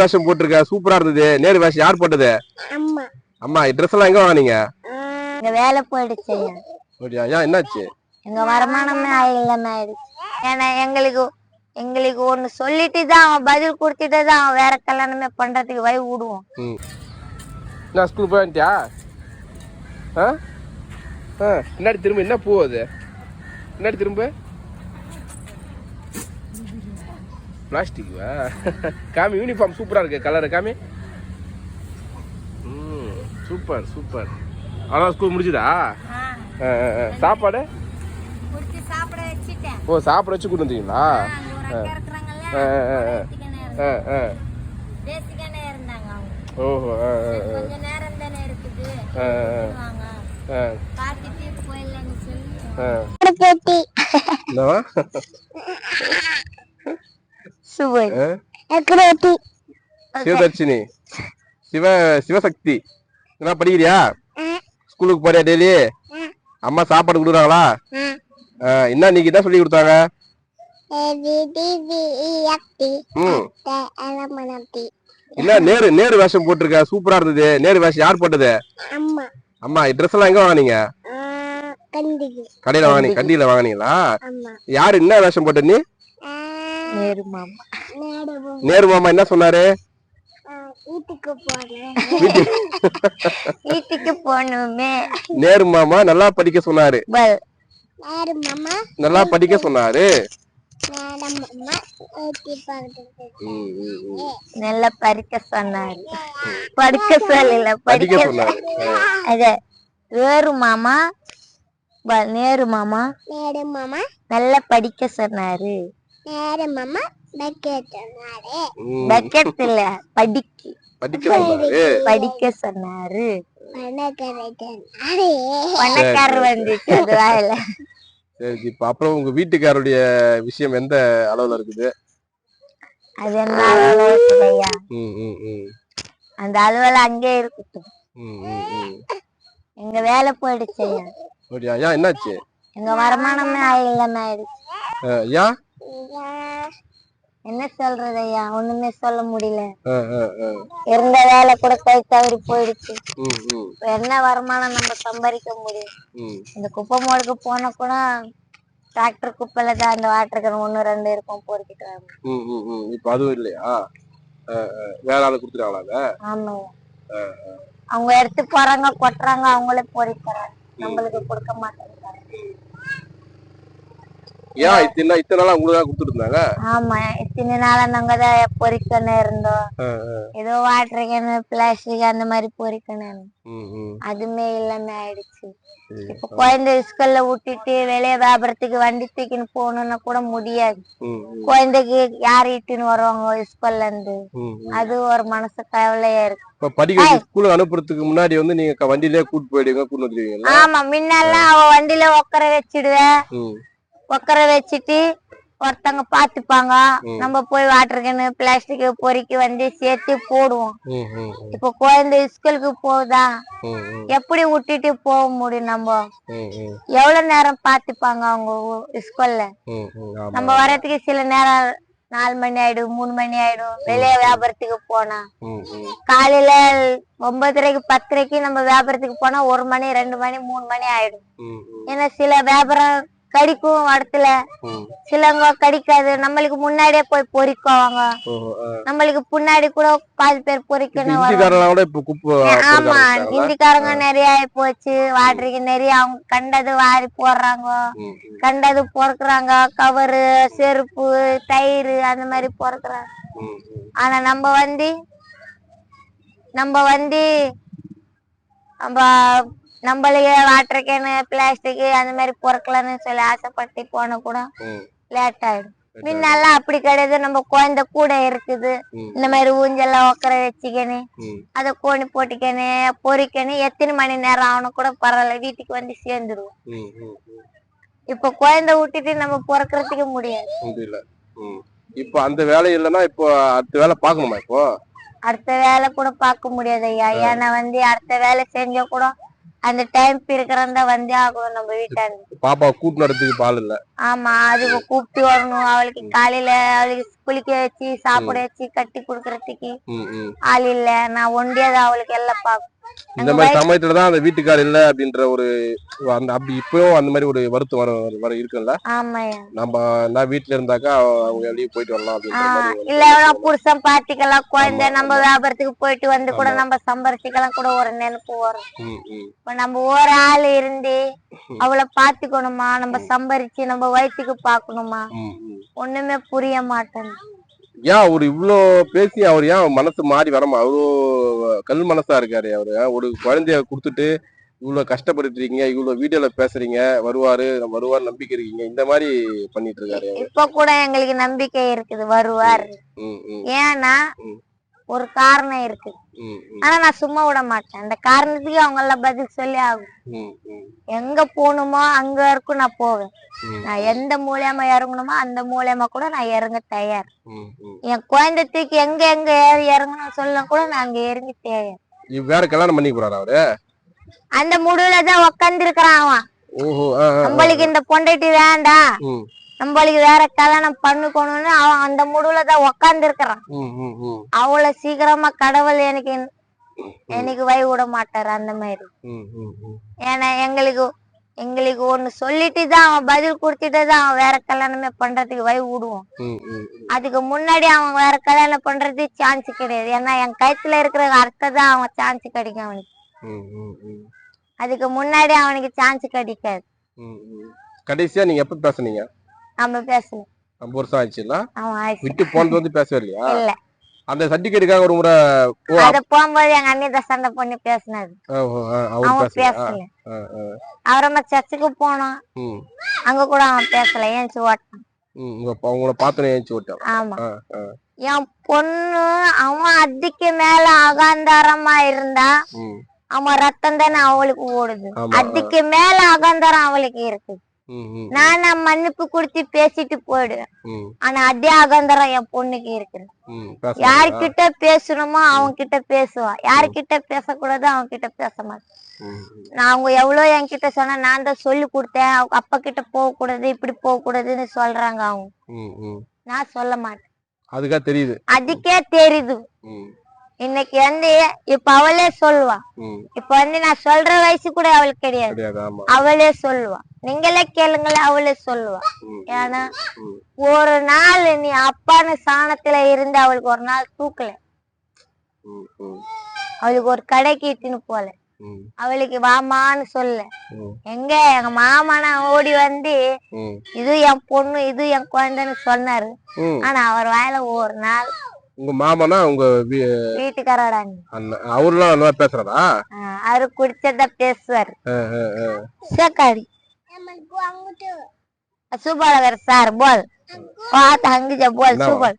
வேஷம் போட்டிருக்க சூப்பரா இருந்தது. நேரு வேஷம் யார் போட்டது? அம்மா. ட்ரெஸ் எல்லாம் எங்க வாங்குனீங்க? வேலை போயிடுச்சு. ஏன் என்னாச்சு? எங்க வருமானமே ஆயிடுச்சு. ஏன்னா எங்களுக்கு எங்களுக்கு ஒண்ணு சொல்லிட்டு தான் அவன் பதில் கொடுத்துட்டு தான் அவன் வேற கல்யாணமே பண்றதுக்கு வழி விடுவோம். நான் ஸ்கூல் போயிட்டியா ஆ? ஆ திரும்ப என்ன பூ அது? பின்னாடி திரும்ப. பிளாஸ்டிக்வா காமி யூனிஃபார்ம் சூப்பரா இருக்கு கலர் காமி. ம் சூப்பர் சூப்பர் அதான் ஸ்கூல் முடிஞ்சுதா? ஆ, ஆ, ஆ. சாப்பாடு? ஓ சாப்பிட வச்சு கொண்டு வந்தீங்களா? ஆ, ஆ, ஆ, ஆ. ஆ. ஆ ஓஹோ ஆ சுவை. சிவதர்ஷினி சிவ சிவசக்தி. என்ன படிக்கிறியா? ஸ்கூலுக்கு போறியா டெய்லி அம்மா சாப்பாடு கொடுக்குறாங்களா? என்ன நீங்க என்ன சொல்லி கொடுத்தாங்க? என்ன நேரு நேரு வேஷம் போட்டிருக்க. சூப்பரா இருந்தது. நேரு வேஷம் யார் போட்டது? அம்மா. ட்ரெஸ் எல்லாம் எங்க வாங்குனீங்க? கடையில வாங்குனீங்க கண்டியில வாங்குனீங்களா? யாரு என்ன வேஷம் போட்ட நீ? நேரு மாமா. நேரு நேரு மாமா என்ன சொன்னாரு? வீட்டுக்கு போகணுமே நேரு மாமா நல்லா படிக்க சொன்னாரு. பல். நேரு மாமா? நல்லா படிக்க சொன்னாரு. நல்லா படிக்க சொன்னாரு. படிக்க சொல்லல படிக்க சொன்னாரு. அதே வேறு மாமா நேரு மாமா நேரு மாமா. நல்லா படிக்க சொன்னாரு. நேரு மாமா பக்கெட் சொன்னாரு. பக்கெட் இல்ல படிக்க. படிக்க சொன்னாரு. படிக்க. சொன்னாரு. பணக்காரர் வந்துச்சு அது வாயில சரி இப்ப அப்புறம் உங்க வீட்டுக்காரருடைய விஷயம் எந்த அளவுல இருக்குது? அது என்ன அளவுல இருக்குது ஐயா? ம், ம், ம். அந்த அளவுல அங்கே இருக்கட்டும். ம், ம், ம். எங்க வேலை போயிடுச்சு ஐயா. அப்படியா? ஏன் என்னாச்சு? எங்க வருமானமே இல்லாம ஆயிடுச்சு. ஏன் என்ன சொல்றது ஐயா ஒண்ணுமே சொல்ல முடியல. இருந்த வேலை கூட கை தவறி போயிடுச்சு. என்ன வருமானம் நம்ம சம்பாதிக்க முடியும். இந்த குப்பை மோடுக்கு போனா கூட டிராக்டர் குப்பையில தான் அந்த வாட்டர் ஒண்ணு ரெண்டு இருக்கும் பொறுக்கிட்டு வராங்க. ம், ம், ம். இப்ப அதுவும் இல்லையா. வேற ஆளு கொடுத்துருவாங்களா அத? ஆமா. அவங்க எடுத்து போறாங்க கொட்டுறாங்க அவங்களே பொறிக்கிறாங்க நம்மளுக்கு கொடுக்க மாட்டேங்கிறாங்க. ஏன் இத்தனை நாள் இத்தனை நாளா உங்களுக்கு தான் கொடுத்துட்டு இருந்தாங்க ஆமா இத்தனை நாளா நாங்க தான் பொறிக்கணும் இருந்தோம். ஏதோ வாட்டர் கேனு பிளாஸ்டிக் அந்த மாதிரி பொறிக்கணும். அதுமே இல்லாம ஆயிடுச்சு. இப்ப குழந்தை ஸ்கூல்ல விட்டுட்டு வெளிய வியாபாரத்துக்கு வண்டி தூக்கின்னு போகணும்னா கூட முடியாது. குழந்தைக்கு யார் இட்டுன்னு வருவாங்க ஸ்கூல்ல இருந்து. அது ஒரு மனசு கவலையா இருக்கு. இப்ப படிக்க ஸ்கூலுக்கு அனுப்புறதுக்கு முன்னாடி வந்து நீங்க வண்டியிலே கூட்டு போயிடுவீங்க கூட்டு வந்துருவீங்களா? ஆமா முன்னெல்லாம் அவ வண்டியில உட்கார வச்சிடுவேன் ம், உட்கார வச்சுட்டு ஒருத்தங்க பாத்துப்பாங்க. நம்ம போய் வாட்டர் கேனு பிளாஸ்டிக் பொறுக்கி வந்து சேர்த்து போடுவோம். இப்ப குழந்தை ஸ்கூலுக்கு போகுதா? எப்படி விட்டுட்டு போக முடியும் நம்ம? எவ்வளவு நேரம் பாத்துப்பாங்க அவங்க ஸ்கூல்ல. நம்ம வரதுக்கு சில நேரம் நாலு மணி ஆயிடும் மூணு மணி ஆயிடும். வெளிய வியாபாரத்துக்கு போனா. காலையில ஒன்பதரைக்கு பத்தரைக்கு நம்ம வியாபாரத்துக்கு போனா ஒரு மணி ரெண்டு மணி மூணு மணி ஆயிடும். ஏன்னா சில வியாபாரம் கடிக்கும் இடத்துல ம். சிலவங்க கடிக்காது. நம்மளுக்கு முன்னாடியே போய் பொறிக்குவாங்க. நம்மளுக்கு பின்னாடி கூட பாதி பேர் பொறிக்கணும் ஆமா? இந்திக்காரங்க நிறைய போச்சு. வாட்டருக்கு நிறைய அவங்க கண்டது வாரி போடுறாங்க. கண்டது பொறுக்குறாங்க. கவரு செருப்பு தயிர் அந்த மாதிரி பொறுக்குறாங்க. ஆனா நம்ம வந்து நம்ம வந்து நம்ம நம்மளுக்கு வாட்டர் கேனு பிளாஸ்டிக் அந்த மாதிரி பொறுக்கலாம்னு சொல்லி ஆசைப்பட்டு போன கூட லேட் ஆயிடும். முன்னெல்லாம் அப்படி கிடையாது. நம்ம குழந்தை கூட இருக்குது. இந்த மாதிரி ஊஞ்சல்லாம் உட்கார வச்சுக்கணும் ம். அதை கோணி போட்டுக்கணும் பொறிக்கணும் எத்தனை மணி நேரம் ஆகணும் கூட பரவாயில்ல. வீட்டுக்கு வந்து சேர்ந்துருவோம். இப்ப குழந்தை விட்டுட்டு நம்ம பொறக்கறதுக்கு முடியாது. இப்போ அந்த வேலை இல்லைன்னா இப்போ அடுத்த வேலை பார்க்கணுமா இப்போ? அடுத்த வேலை கூட பார்க்க முடியாது ஐயா. ஏன்னா வந்து அடுத்த வேலை செஞ்சா கூட அந்த டைம் இருக்கிறதா வந்தே ஆகணும் நம்ம வீட்டாண்டு பாப்பா கூட்டு நடத்துக்கு பால் இல்ல. ஆமா அதுக்கு கூப்பிட்டு வரணும். அவளுக்கு காலையில அவளுக்கு குளிக்க வச்சு சாப்பிட வச்சு கட்டி குடுக்கறதுக்கு. ஆள் இல்ல. நான் ஒண்டியதான் அவளுக்கு எல்லாம் பாக்கும் இந்த மாதிரி சமயத்துல தான் அந்த வீட்டுக்கார் இல்ல அப்படின்ற ஒரு அந்த அப்படி இப்பயும் அந்த மாதிரி ஒரு வருத்தம் வர வர இருக்குல்ல நம்ம நான் வீட்டுல இருந்தாக்கா அவங்க வெளியே போயிட்டு வரலாம் இல்ல புருஷன் பாட்டிக்கலாம் குழந்தை நம்ம வியாபாரத்துக்கு போயிட்டு வந்து கூட நம்ம சம்பாரிச்சுக்கலாம் கூட ஒரு நினைப்பு வரும். நம்ம ஒரு ஆள் இருந்து அவளை பாத்துக்கணுமா? நம்ம சம்பாரிச்சு நம்ம வயிற்றுக்கு பாக்கணுமா. ஒண்ணுமே புரிய மாட்டேங்குது ஏன் அவர் இவ்ளோ பேசி அவர் ஏன் மனசு மாறி வரமா அவ்வளோ கல் மனசா இருக்காரு அவரு ஒரு குழந்தைய கொடுத்துட்டு இவ்வளவு கஷ்டப்பட்டுட்டு இருக்கீங்க இவ்வளவு வீடியோல பேசுறீங்க வருவாரு வருவார் நம்பிக்கை இருக்கீங்க இந்த மாதிரி பண்ணிட்டு இருக்காரு. இப்ப கூட எங்களுக்கு நம்பிக்கை இருக்குது வருவார் ஏன்னா. ஒரு காரணம் இருக்கு. ஆனா நான் சும்மா விட மாட்டேன். அந்த காரணத்துக்கு அவங்க எல்லாம் பதில் சொல்லி ஆகும். எங்க போகணுமோ அங்க வரைக்கும் நான் போவேன். நான் எந்த மூலியமா இறங்கணுமோ அந்த மூலியமா கூட நான் இறங்க தயார். என் குழந்தை தூக்கி எங்க எங்க இறங்கணும் சொல்ல கூட நான் அங்க இறங்கி தயார். வேற கல்யாணம் பண்ணி போறாரு அவரு? அந்த முடிவுல தான் உக்காந்து இருக்கிறான் அவன். நம்மளுக்கு இந்த பொண்டாட்டி வேண்டாம். நம்மளுக்கு வேற கல்யாணம் பண்ணுக்கணும்னு அவன் அந்த முடிவுல தான் உக்காந்து இருக்கிறான் அவ்வளவு சீக்கிரமா கடவுள் எனக்கு எனக்கு வை விட மாட்டாரு அந்த மாதிரி. ஏன்னா எங்களுக்கு எங்களுக்கு ஒண்ணு சொல்லிட்டு தான் அவன் பதில் கொடுத்துட்டு தான் அவன் வேற கல்யாணமே பண்றதுக்கு வை விடுவோம். அதுக்கு முன்னாடி அவன் வேற கல்யாணம் பண்றது சான்ஸ் கிடையாது ஏன்னா என் கழுத்துல இருக்கிற அர்த்தம் தான் அவன் சான்ஸ் கிடைக்கும் அவனுக்கு. அதுக்கு முன்னாடி அவனுக்கு சான்ஸ் கிடைக்காது. கடைசியா நீங்க எப்ப பேசுனீங்க நம்ம பேசணும். ரொம்ப வருஷம் ஆயிடுச்சுல்ல விட்டு போனது வந்து பேசவே இல்லையா? இல்ல. அந்த சர்டிபிகேட்டுக்காக ஒரு முறை அத போகும்போது எங்க அண்ணி தான் சண்டை பண்ணி அவர் அவன் பேசல. அப்புறமா சர்ச்சுக்கு போனோம். அங்க கூட அவன் பேசல ஏன்ச்சு ஓட்டான். ம். உங்க ப- உங்களை பார்த்தோன்னே ஏஞ்சி விட்டான் ஆமா. என் பொண்ணு அவன் அதுக்கு மேல அகாந்தாரமா இருந்தா அவன் ரத்தம் தானே அவளுக்கு ஓடுது. அதுக்கு மேல அகாந்தாரம் அவளுக்கு இருக்கு நான் நான் மன்னிப்பு கொடுத்து பேசிட்டு போயிடுவேன். ஆனா அதே அகாந்தாரம் என் பொண்ணுக்கு இருக்கு? யாருக்கிட்ட பேசணுமோ அவங்க கிட்ட பேசுவா. யாருக்கிட்ட பேசக்கூடாதோ அவங்க கிட்ட பேச மாட்டேன். நான் அவங்க எவ்வளவு என்கிட்ட சொன்னா நான் தான் சொல்லி கொடுத்தேன். அவங்க அப்பா கிட்ட போக கூடாது இப்படி போக கூடாதுன்னு சொல்றாங்க அவங்க. நான் சொல்ல மாட்டேன். அதுக்கா தெரியுது. அதுக்கே தெரியுது. இன்னைக்கு வந்து இப்ப அவளே சொல்லுவா. இப்ப வந்து நான் சொல்ற வயசு கூட அவளுக்கு கிடையாது. அவளே சொல்லுவா. நீங்களே கேளுங்களே அவளே சொல்லுவா. ஏன்னா ஒரு நாள் நீ அப்பான்னு சாணத்துல இருந்து அவளுக்கு ஒரு நாள் தூக்கல. அவளுக்கு ஒரு கடைக்கு இட்டுன்னு போல. அவளுக்கு வாமான்னு சொல்ல. எங்க? எங்க மாமனா ஓடி வந்து இது என் பொண்ணு இது என் குழந்தைன்னு சொன்னாரு. ஆனா அவர் வாயில ஒரு நாள் உங்க மாமனா உங்க வீட்டுக்காரோட அவருலாம் அவர்லாம் நல்லா பேசுறதா? அவரு குடிச்சத பேசுவார். சேக்காடி சுபாலவர் சார் போல். பார்த்து அங்கிச்ச போல் சுபால்